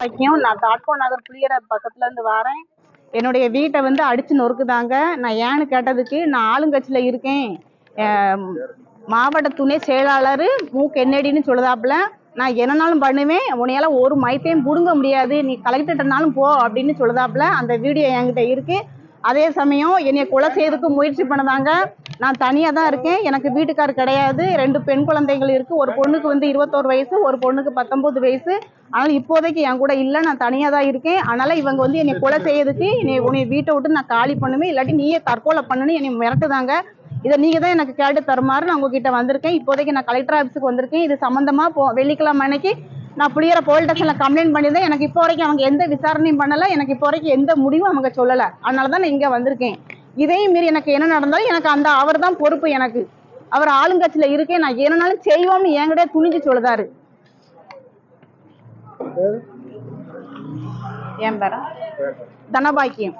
வைக்கும் நான் தாட்கோ நகர் புளியர பக்கத்துல இருந்து வரேன். என்னுடைய வீட்டை வந்து அடிச்சு நொறுக்குதாங்க. நான் ஏன்னு கேட்டதுக்கு நான் ஆளுங்கட்சியில இருக்கேன். மாவட்ட துணை செயலாளர் மு. கென்னடின்னு சொல்லுதாப்புல நான் என்னனாலும் பண்ணுவேன். உன்னையால ஒரு மயத்தையும் புடுங்க முடியாது. நீ கலெக்டர்னாலும் போ அப்படின்னு சொல்லுதாப்புல அந்த வீடியோ என்கிட்ட இருக்கு. அதே சமயம் என்னை கொலை செய்யறதுக்கு முயற்சி பண்ணதாங்க. நான் தனியாக தான் இருக்கேன். எனக்கு வீட்டுக்கார் கிடையாது. ரெண்டு பெண் குழந்தைகள் இருக்குது ஒரு பொண்ணுக்கு வந்து இருபத்தோரு வயசு ஒரு பொண்ணுக்கு பத்தொம்போது வயசு. ஆனால் இப்போதைக்கு என் கூட இல்லை. நான் தனியாக தான் இருக்கேன். அதனால் இவங்க வந்து என்னை கொலை செய்யறதுக்கு என்னை உன்னை வீட்டை விட்டு நான் காலி பண்ணுவேன். இல்லாட்டி நீயே தற்கொலை பண்ணுன்னு என்னை மிரட்டுதாங்க. இதை நீங்கள் தான் எனக்கு கேட்டு தருமாறு நான் உங்ககிட்ட வந்திருக்கேன். இப்போதைக்கு நான் கலெக்டர் ஆஃபீஸுக்கு வந்திருக்கேன். இது சம்மந்தமாக போ வெள்ளிக்கிழமை அன்னைக்கு நான் புளியர போலீஸ் ஸ்டேஷனில் கம்ப்ளைண்ட் பண்ணியிருந்தேன். எனக்கு இப்போ வரைக்கும் அவங்க எந்த விசாரணையும் பண்ணலை. எனக்கு இப்போ வரைக்கும் எந்த முடிவும் அவங்க சொல்லலை. அதனால தான் நான் இங்கே வந்திருக்கேன். இதையும் மீறி எனக்கு என்ன நடந்தாலும் எனக்கு அந்த அவர் தான் பொறுப்பு எனக்கு. அவர் ஆளுங்கட்சியில் இருக்கேன். நான் என்னனாலும் செய்வோம்னு என்கிட்ட துணிஞ்சு சொல்லுதாரு. என் பேரா? தனபாக்கியம்.